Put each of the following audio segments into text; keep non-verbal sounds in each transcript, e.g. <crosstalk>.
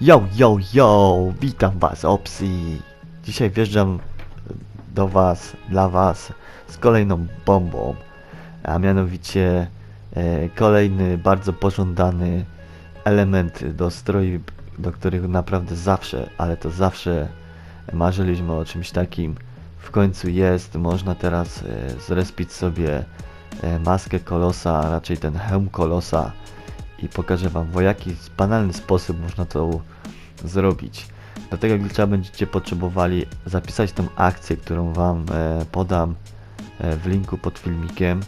Yo, yo, yo! Witam was, Opsi! Dzisiaj wjeżdżam do was, dla was z kolejną bombą, a mianowicie e, kolejny bardzo pożądany element do stroju, do których naprawdę zawsze, ale to zawsze marzyliśmy o czymś takim. W końcu jest, można teraz e, zrespić sobie e, maskę kolosa, a raczej ten hełm kolosa i pokażę wam w jaki banalny sposób można to zrobić. Do tego glitcha będziecie potrzebowali zapisać tą akcję, którą wam e, podam e, w linku pod filmikiem.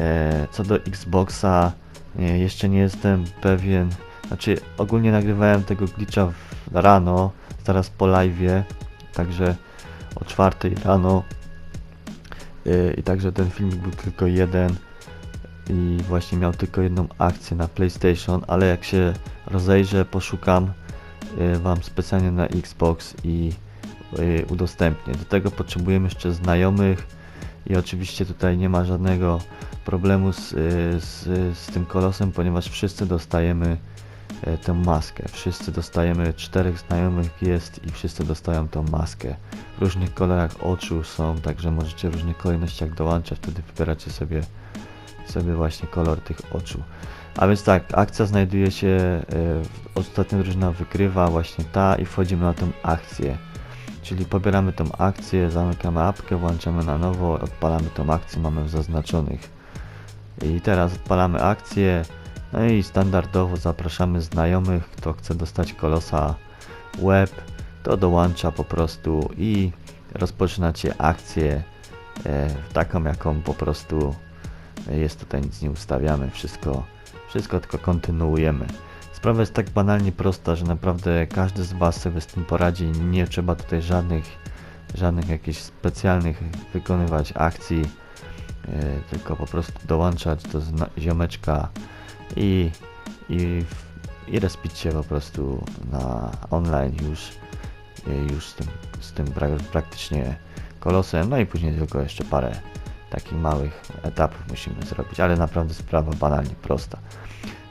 E, co do Xboxa, e, jeszcze nie jestem pewien, znaczy ogólnie nagrywałem tego glitcha rano, zaraz po live'ie, także o czwartej rano e, i także ten filmik był tylko jeden i właśnie miał tylko jedną akcję na PlayStation, ale jak się rozejrzę, poszukam y, Wam specjalnie na Xbox i y, udostępnię. Do tego potrzebujemy jeszcze znajomych i oczywiście tutaj nie ma żadnego problemu z, y, z, z tym kolosem, ponieważ wszyscy dostajemy y, tę maskę. Wszyscy dostajemy, czterech znajomych jest i wszyscy dostają tą maskę. W różnych kolorach oczu są, także możecie w różnych kolejnościach dołączać, wtedy wybieracie sobie sobie właśnie kolor tych oczu. A więc tak, akcja znajduje się, e, w- ostatnia drużyna wygrywa właśnie ta i wchodzimy na tą akcję. Czyli pobieramy tą akcję, zamykamy apkę, włączamy na nowo, odpalamy tą akcję, mamy w zaznaczonych. I teraz odpalamy akcję, no i standardowo zapraszamy znajomych, kto chce dostać kolosa web, to dołącza po prostu i rozpoczynacie akcję e, taką, jaką po prostu jest tutaj nic nie ustawiamy, wszystko, wszystko tylko kontynuujemy. Sprawa jest tak banalnie prosta, że naprawdę każdy z Was sobie z tym poradzi. Nie trzeba tutaj żadnych, żadnych jakichś specjalnych wykonywać akcji, yy, tylko po prostu dołączać do ziomeczka i, i, i respić się po prostu na online już, yy, już z tym, z tym pra- praktycznie kolosem, no i później tylko jeszcze parę takich małych etapów musimy zrobić, ale naprawdę sprawa banalnie prosta.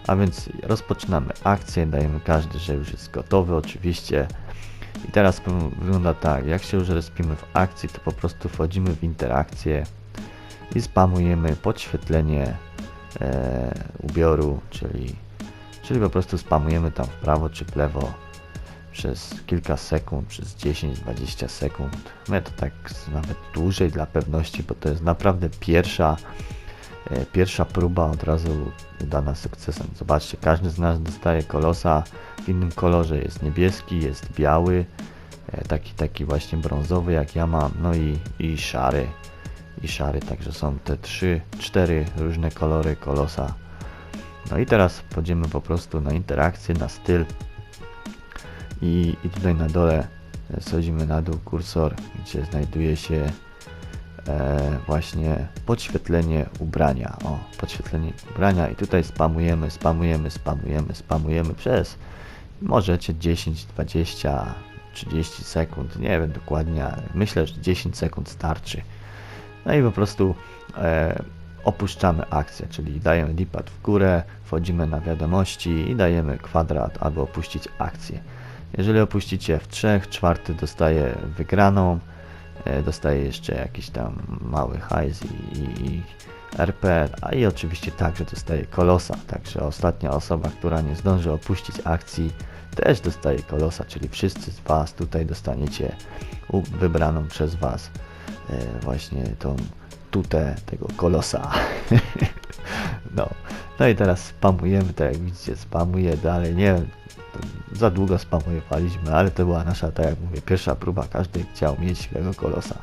A więc rozpoczynamy akcję, dajemy każdy, że już jest gotowy oczywiście. I teraz wygląda tak, jak się już respimy w akcji, to po prostu wchodzimy w interakcję i spamujemy podświetlenie e, ubioru, czyli, czyli po prostu spamujemy tam w prawo czy w lewo przez kilka sekund, przez 10-20 sekund. My to tak nawet dłużej dla pewności, bo to jest naprawdę pierwsza, e, pierwsza próba od razu udana sukcesem. Zobaczcie, każdy z nas dostaje kolosa w innym kolorze. Jest niebieski, jest biały, e, taki, taki właśnie brązowy jak ja mam, no i, i szary. I szary, także są te trzy, cztery różne kolory kolosa. No i teraz wchodzimy po prostu na interakcję, na styl, i, i tutaj na dole e, schodzimy na dół kursor, gdzie znajduje się e, właśnie podświetlenie ubrania. O, podświetlenie ubrania i tutaj spamujemy, spamujemy, spamujemy, spamujemy przez możecie 10, 20, 30 sekund, nie wiem dokładnie, ale myślę, że 10 sekund starczy. No i po prostu e, opuszczamy akcję, czyli dajemy dipad w górę, wchodzimy na wiadomości i dajemy kwadrat, aby opuścić akcję. Jeżeli opuścicie w trzech, czwarty dostaje wygraną, e, dostaje jeszcze jakiś tam mały hajs i, i, i RP, a i oczywiście także dostaje kolosa, także ostatnia osoba, która nie zdąży opuścić akcji, też dostaje kolosa, czyli wszyscy z Was tutaj dostaniecie wybraną przez Was e, właśnie tą tutę tego kolosa. <laughs> no. No i teraz spamujemy, tak jak widzicie, spamuję dalej, nie wiem, za długo spamujowaliśmy, ale to była nasza, tak jak mówię, pierwsza próba, każdy chciał mieć tego kolosa.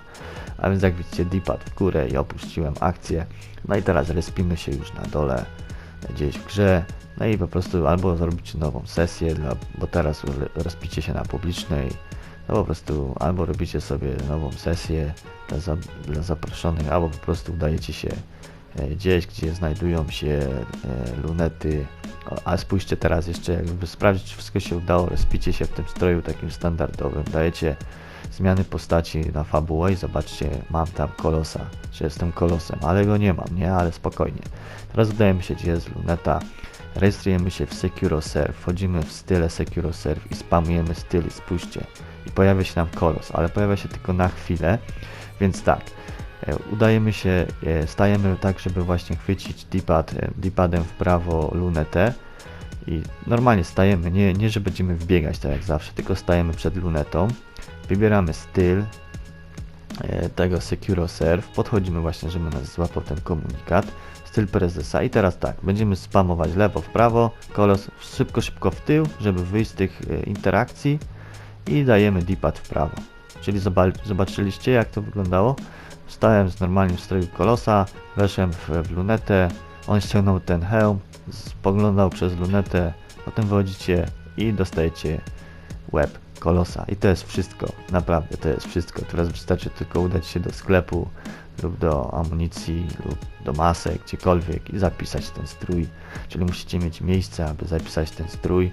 A więc jak widzicie, dipad w górę i opuściłem akcję. No i teraz respimy się już na dole, gdzieś w grze. No i po prostu albo zrobicie nową sesję, dla, bo teraz rozpicie się na publicznej, no po prostu albo robicie sobie nową sesję dla, za, dla zaproszonych, albo po prostu udajecie się gdzieś, gdzie znajdują się e, lunety. A spójrzcie teraz jeszcze, jakby sprawdzić, czy wszystko się udało, respicie się w tym stroju takim standardowym, dajecie zmiany postaci na fabułę i zobaczcie, mam tam kolosa, że jestem kolosem, ale go nie mam, nie, ale spokojnie. Teraz udajemy się, gdzie jest luneta. Rejestrujemy się w SecuroServe, wchodzimy w style SecuroServe i spamujemy styl, spójrzcie. I pojawia się nam kolos, ale pojawia się tylko na chwilę, więc tak, e, udajemy się, e, stajemy tak, żeby właśnie chwycić D-pad, e, D-padem w prawo lunetę i normalnie stajemy, nie, nie że będziemy wbiegać tak jak zawsze, tylko stajemy przed lunetą, wybieramy styl e, tego SecuroServe, podchodzimy właśnie, żeby nas złapał ten komunikat, styl prezesa i teraz tak, będziemy spamować lewo, w prawo, kolos szybko, szybko w tył, żeby wyjść z tych e, interakcji i dajemy D-pad w prawo. Czyli zoba- zobaczyliście jak to wyglądało? Stałem z normalnie w stroju kolosa, weszłem w, lunetę, on ściągnął ten hełm, spoglądał przez lunetę, potem wychodzicie i dostajecie łeb kolosa. I to jest wszystko, naprawdę to jest wszystko. Teraz wystarczy tylko udać się do sklepu lub do amunicji lub do masek, gdziekolwiek i zapisać ten strój. Czyli musicie mieć miejsce, aby zapisać ten strój.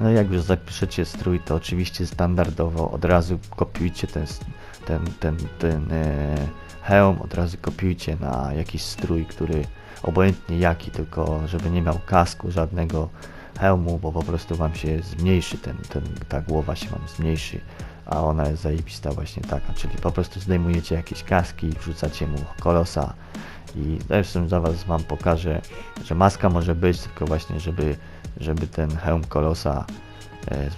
No i jak już zapiszecie strój, to oczywiście standardowo od razu kopiujcie ten, s- ten, ten, ten e, hełm, od razu kopiujcie na jakiś strój, który obojętnie jaki, tylko żeby nie miał kasku żadnego hełmu, bo po prostu wam się zmniejszy ten, ten, ta głowa się wam zmniejszy, a ona jest zajebista właśnie taka, czyli po prostu zdejmujecie jakieś kaski, wrzucacie mu kolosa i zresztą za was wam pokażę, że maska może być, tylko właśnie żeby, żeby ten hełm kolosa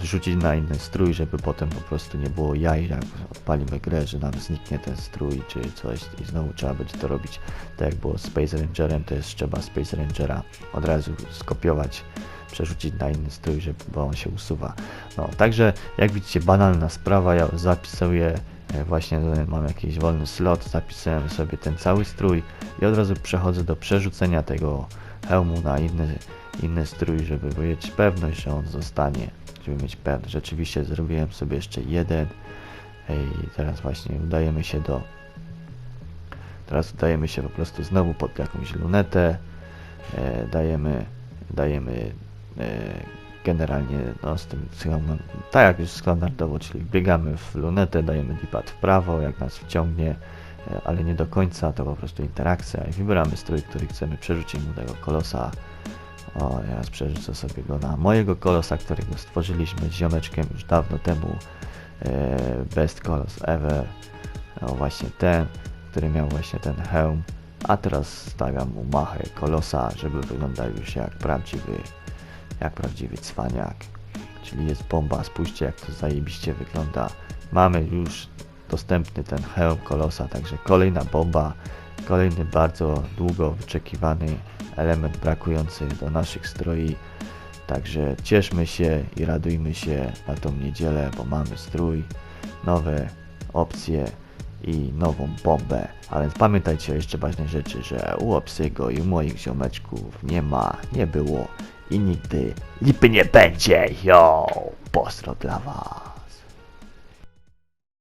wrzucić na inny strój, żeby potem po prostu nie było jaj, jak odpalimy grę, że nam zniknie ten strój czy coś i znowu trzeba będzie to robić tak jak było z Space Rangerem, to jest trzeba Space Rangera od razu skopiować, przerzucić na inny strój, żeby, bo on się usuwa. No, także jak widzicie banalna sprawa, ja zapisuję e, właśnie e, mam jakiś wolny slot, zapisałem sobie ten cały strój i od razu przechodzę do przerzucenia tego hełmu na inny, inny strój, żeby mieć pewność, że on zostanie, żeby mieć pewność. Rzeczywiście zrobiłem sobie jeszcze jeden i teraz właśnie udajemy się do Teraz udajemy się po prostu znowu pod jakąś lunetę, e, dajemy, dajemy e, generalnie no, z tym tak jak już standardowo, czyli biegamy w lunetę, dajemy D-pad w prawo, jak nas wciągnie, e, ale nie do końca, to po prostu interakcja i wybieramy strój, który chcemy przerzucić mu tego kolosa. O, teraz przerzucę sobie go na mojego kolosa, którego stworzyliśmy z ziomeczkiem już dawno temu. E, best kolos ever. O, właśnie ten który miał właśnie ten hełm, a teraz stawiam mu machę kolosa, żeby wyglądał już jak prawdziwy, jak prawdziwy cwaniak. Czyli jest bomba, spójrzcie jak to zajebiście wygląda. Mamy już dostępny ten hełm kolosa, także kolejna bomba, kolejny bardzo długo wyczekiwany element brakujący do naszych stroi. Także cieszmy się i radujmy się na tą niedzielę, bo mamy strój, nowe opcje i nową bombę. A więc pamiętajcie o jeszcze ważnej rzeczy, że u Opsygo i u moich ziomeczków nie ma, nie było i nigdy lipy nie będzie. Yo! Postro dla was.